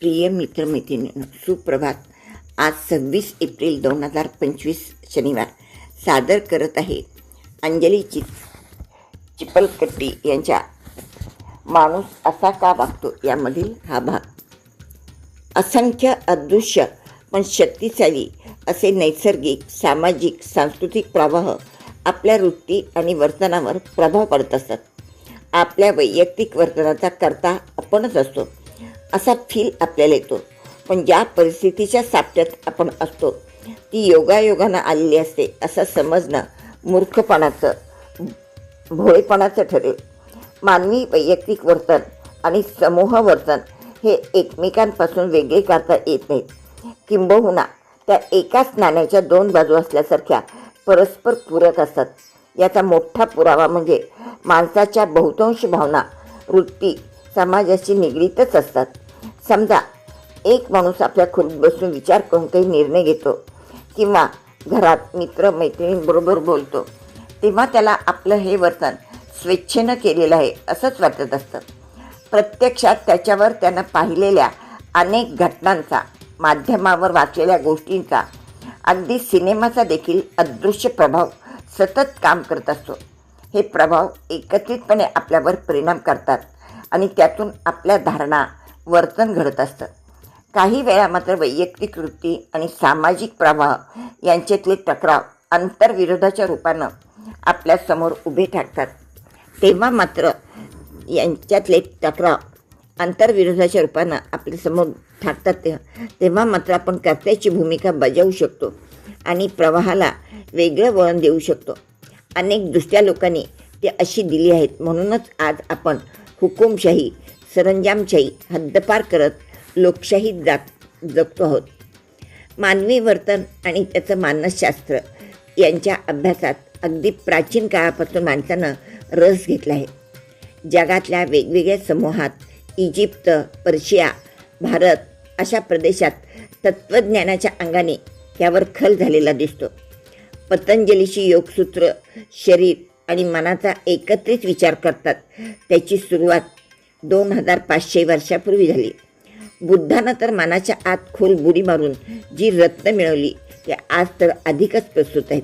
प्रिय मित्रमैत्रिणी सुप्रभात. आज सव्वीस एप्रिल दोन हजार पंचवीस शनिवार. सादर करत आहे अंजली चि चिपलकट्टी यांच्या माणूस असा का वागतो यामधील हा भाग. असंख्य अदृश्य पण शक्तिशाली असे नैसर्गिक सामाजिक सांस्कृतिक प्रवाह आपल्या वृत्ती आणि वर्तनावर प्रभाव पडत असतात. आपल्या वैयक्तिक वर्तनाचा करता आपणच असतो. असा फील आपल्याला येतो. पण ज्या परिस्थितीच्या सापट्यात आपण असतो ती योगायोगानं आलेली असते असं समजणं मूर्खपणाचं भोळेपणाचं ठरेल. मानवी वैयक्तिक वर्तन आणि समूह वर्तन हे एकमेकांपासून वेगळे करता येत नाहीत. किंबहुना त्या एकाच नाण्याच्या दोन बाजू असल्यासारख्या परस्पर पूरक असतात. याचा मोठा पुरावा म्हणजे माणसाच्या बहुतांश भावना वृत्ती समाजाशी निगडीतच असतात. समजा एक माणूस आपल्या खोलीत बसून विचार करून काही निर्णय घेतो किंवा घरात मित्र मैत्रिणींबरोबर बोलतो तेव्हा त्याला आपलं हे वर्तन स्वेच्छेनं केलेलं आहे असंच वाटत असतं. प्रत्यक्षात त्याच्यावर त्यानं पाहिलेल्या अनेक घटनांचा माध्यमावर वाचलेल्या गोष्टींचा अगदी सिनेमाचा देखील अदृश्य प्रभाव सतत काम करत असतो. हे प्रभाव एकत्रितपणे आपल्यावर परिणाम करतात आणि त्यातून आपल्या धारणा वर्तन घडत असतं. काही वेळा मात्र वैयक्तिक वृत्ती आणि सामाजिक प्रवाह यांच्यातले टकराव आंतरविरोधाच्या रूपानं आपल्यासमोर उभे ठाकतात. तेव्हा मात्र यांच्यातले टकराव आंतरविरोधाच्या रूपानं आपल्यासमोर ठाकतात तेव्हा तेव्हा मात्र आपण कर्त्याची भूमिका बजावू शकतो आणि प्रवाहाला वेगळं वळण देऊ शकतो. अनेक दुसऱ्या लोकांनी ते अशी दिली आहेत. म्हणूनच आज आपण हुकुमशाही सरंजामशाही हद्दपार करत लोकशाही जात जगतो आहोत. मानवी वर्तन आणि त्याचं मानसशास्त्र यांच्या अभ्यासात अगदी प्राचीन काळापासून माणसानं रस घेतला आहे. जगातल्या वेगवेगळ्या समूहात इजिप्त पर्शिया भारत अशा प्रदेशात तत्त्वज्ञानाच्या अंगाने यावर खल झालेला दिसतो. पतंजलीशी योगसूत्र शरीर आणि मनाचा एकत्रित विचार करतात त्याची सुरुवात दोन हजार पाचशे वर्षापूर्वी झाली. बुद्धानं तर मनाच्या आत खोल बुडी मारून जी रत्न मिळवली ते आज तर अधिकच प्रस्तुत आहेत.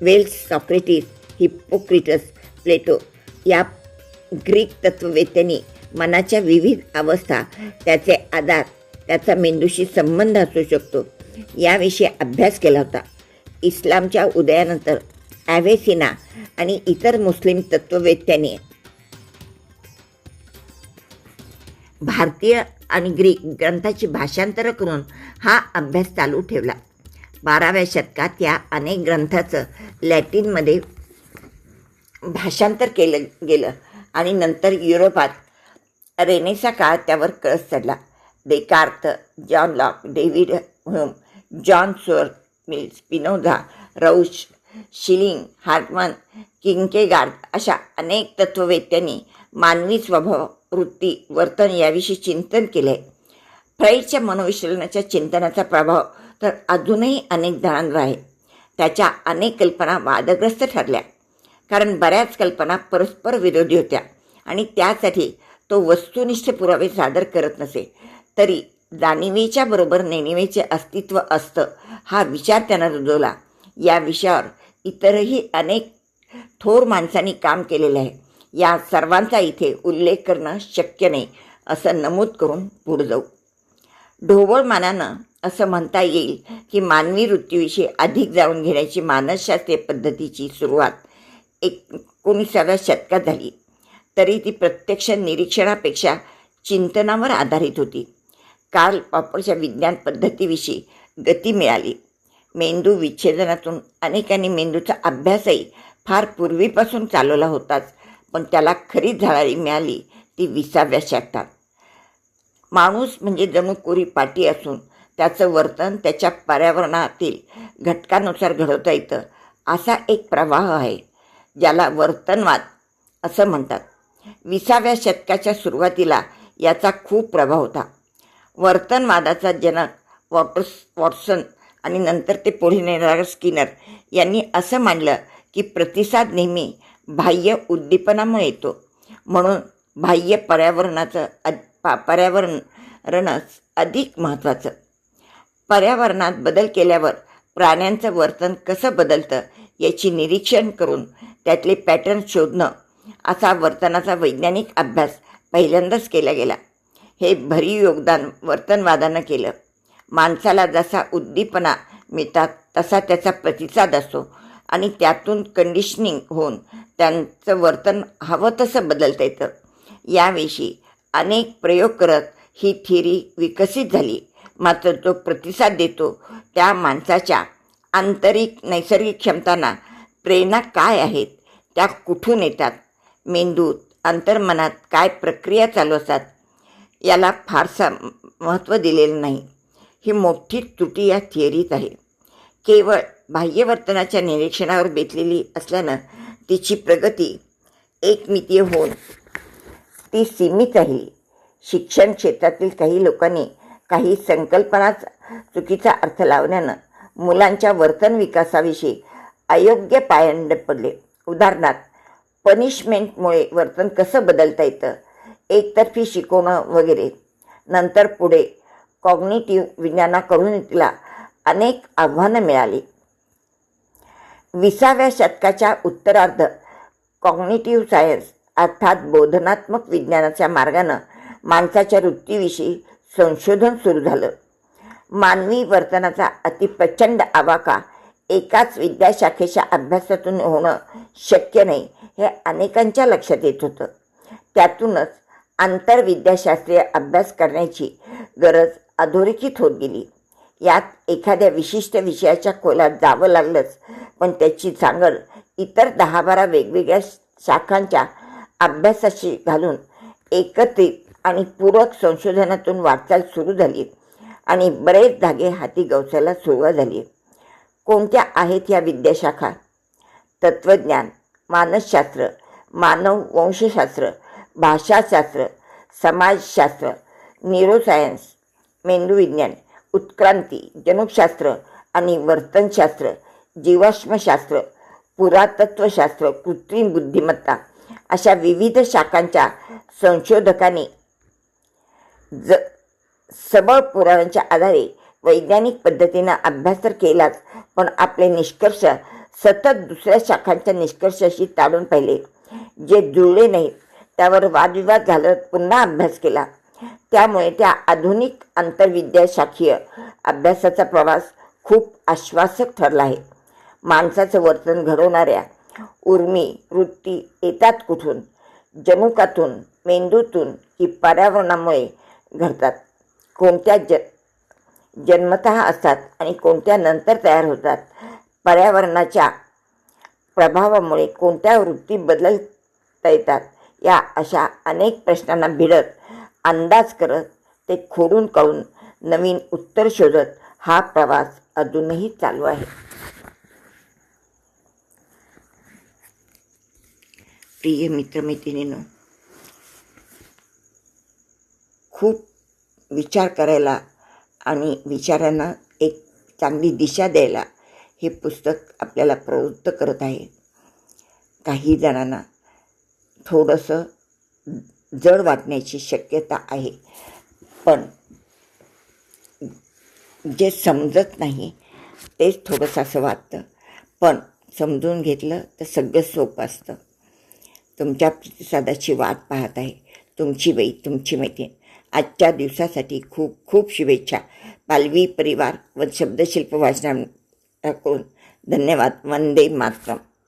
वेल्स सॉक्रेटिस हिप्पोक्रिटस प्लेटो या ग्रीक तत्ववेत्यांनी मनाच्या विविध अवस्था त्याचे आधार त्याचा मेंदूशी संबंध असू शकतो याविषयी अभ्यास केला होता. इस्लामच्या उदयानंतर ॲव्हेसिना आणि इतर मुस्लिम तत्ववेत्यांनी भारतीय आणि ग्रीक ग्रंथाची भाषांतरं करून हा अभ्यास चालू ठेवला. बाराव्या शतकात या अनेक ग्रंथाचं लॅटिनमध्ये भाषांतर केलं गेलं आणि नंतर युरोपात रेनेसा काळ त्यावर कळस चढला. Descartes John Locke David Hume John Stuart Mill Spinoza Rousseau Schelling Hartmann Kierkegaard अशा अनेक तत्ववेत्यांनी मानवी स्वभाव वृत्ती वर्तन याविषयी चिंतन केले आहे फ्राईडच्या मनोविश्लेषणाच्या चिंतनाचा प्रभाव तर अजूनही अनेक जणांवर आहे. त्याच्या अनेक कल्पना वादग्रस्त ठरल्या. कारण बऱ्याच कल्पना परस्पर विरोधी होत्या आणि त्यासाठी तो वस्तुनिष्ठ पुरावे सादर करत नसे. तरी जाणिवेच्या बरोबर नेणिवेचे अस्तित्व असतं हा विचार त्यानं रुजवला. या विषयावर इतरही अनेक थोर माणसांनी काम केलेलं आहे. या सर्वांचा इथे उल्लेख करणं शक्य नाही असं नमूद करून पुढं जाऊ ढोबळ मानानं असं म्हणता येईल की मानवी वृत्तीविषयी अधिक जाणून घेण्याची मानसशास्त्रीय पद्धतीची सुरुवात एकोणीसाव्या शतकात झाली. तरी ती प्रत्यक्ष निरीक्षणापेक्षा चिंतनावर आधारित होती. कार्ल पॉपरच्या विज्ञान पद्धतीविषयी गती मिळाली. मेंदू विच्छेदनातून अनेकांनी मेंदूचा अभ्यासही फार पूर्वीपासून चालवला होताच. पण त्याला खरी झळाळी मिळाली ती विसाव्या शतकात. माणूस म्हणजे जणू कोरी पाटी असून त्याचं वर्तन त्याच्या पर्यावरणातील घटकानुसार घडवता येतं असा एक प्रवाह आहे ज्याला वर्तनवाद असं म्हणतात. विसाव्या शतकाच्या सुरुवातीला याचा खूप प्रभाव होता. वर्तनवादाचा जनक वॉटर्स वॉटसन आणि नंतर ते पुढे नेणारा स्किनर यांनी असं मानलं की प्रतिसाद नेहमी बाह्य उद्दीपनामुळे येतो. म्हणून बाह्य पर्यावरणाचं अद- पा- पर्यावरण अधिक महत्त्वाचं. पर्यावरणात बदल केल्यावर प्राण्यांचं वर्तन कसं बदलतं याची निरीक्षण करून त्यातले पॅटर्न शोधणं असा वर्तनाचा वैज्ञानिक अभ्यास पहिल्यांदाच केला गेला. हे भरीव योगदान वर्तनवादानं केलं. माणसाला जसा उद्दीपना मिळतात तसा त्याचा प्रतिसाद असतो. आणि त्यातून कंडिशनिंग होऊन त्यांचं वर्तन हवं तसं बदलता येतं. याविषयी अनेक प्रयोग करत ही थिअरी विकसित झाली. मात्र जो प्रतिसाद देतो त्या माणसाच्या आंतरिक नैसर्गिक क्षमतांना. प्रेरणा काय आहेत? त्या कुठून येतात? मेंदूत अंतर्मनात काय प्रक्रिया चालू असतात? याला फारसा महत्त्व दिलेलं नाही. ही मोठी त्रुटी या थिअरीत आहे. केवळ बाह्यवर्तनाच्या निरीक्षणावर बेतलेली असल्यानं तिची प्रगती एकमितीय होऊन ती सीमित राहिली. शिक्षण क्षेत्रातील काही लोकांनी काही संकल्पनाच चुकीचा अर्थ लावल्यानं मुलांच्या वर्तन विकासाविषयी अयोग्य पायंड पडले. उदाहरणार्थ पनिशमेंटमुळे वर्तन कसं बदलता येतं एकतर्फी शिकवणं वगैरे. नंतर पुढे कॉग्निटिव्ह विज्ञानाकडून तिला अनेक आव्हानं मिळाली. विसाव्या शतकाच्या उत्तरार्ध कॉग्निटिव्ह सायन्स अर्थात बोधनात्मक विज्ञानाच्या मार्गानं माणसाच्या वृत्तीविषयी संशोधन सुरू झालं. मानवी वर्तनाचा अतिप्रचंड आवाका एकाच विद्याशाखेच्या अभ्यासातून होणं शक्य नाही हे अनेकांच्या लक्षात येत होतं. त्यातूनच आंतरविद्याशास्त्रीय अभ्यास करण्याची गरज अधोरेखित होत गेली. यात एखाद्या विशिष्ट विषयाच्या खोलात जावं लागलंच. पण त्याची सांगड इतर दहा बारा वेगवेगळ्या शाखांच्या अभ्यासाशी घालून एकत्रित आणि पूरक संशोधनातून वाटचाल सुरू झाली आणि बरेच धागे हाती गवसायला सुरुवात झाली. कोणत्या आहेत या विद्याशाखा? तत्त्वज्ञान मानसशास्त्र मानव वंशशास्त्र भाषाशास्त्र समाजशास्त्र न्यूरोसायन्स मेंदूविज्ञान उत्क्रांती जनुकशास्त्र आणि वर्तनशास्त्र जीवाश्मशास्त्र पुरातत्वशास्त्र कृत्रिम बुद्धिमत्ता अशा विविध शाखांच्या संशोधकांनी ज सबळ पुराव्यांच्या आधारे वैज्ञानिक पद्धतीनं अभ्यास तर केलाच पण आपले निष्कर्ष सतत दुसऱ्या शाखांच्या निष्कर्षाशी ताडून पाहिले. जे जुळले नाहीत त्यावर वादविवाद घालत पुन्हा अभ्यास केला. त्यामुळे त्या आधुनिक आंतरविद्याशाखीय अभ्यासाचा प्रवास खूप आश्वासक ठरला आहे. माणसाचं वर्तन घडवणाऱ्या उर्मी वृत्ती येतात कुठून? जनुकातून मेंदूतून की पर्यावरणामुळे घडतात? कोणत्या ज जन्मत असतात आणि कोणत्या नंतर तयार होतात? पर्यावरणाच्या प्रभावामुळे कोणत्या वृत्ती बदलता येतात? या अशा अनेक प्रश्नांना भिडत अंदाज करत ते खोडून काढून नवीन उत्तर शोधत हा प्रवास अजूनही चालू आहे. प्रिय मित्रमैत्रिणींनो खूप विचार करायला आणि विचारांना एक चांगली दिशा द्यायला हे पुस्तक आपल्याला प्रवृत्त करत आहे. काही जणांना थोडंसं जड वाटण्याची शक्यता आहे. पण जे समजत नाही तेच थोडंसं असं वाटतं. पण समजून घेतलं तर सगळं सोपं असतं. तुमच्या प्रतिसादाची वाट पाहत आहे. तुमची बाई तुमची मैत्रीण. आजच्या दिवसासाठी खूप खूप शुभेच्छा. पालवी परिवार व शब्दशिल्प वाचनाकडून धन्यवाद. वंदे मातरम.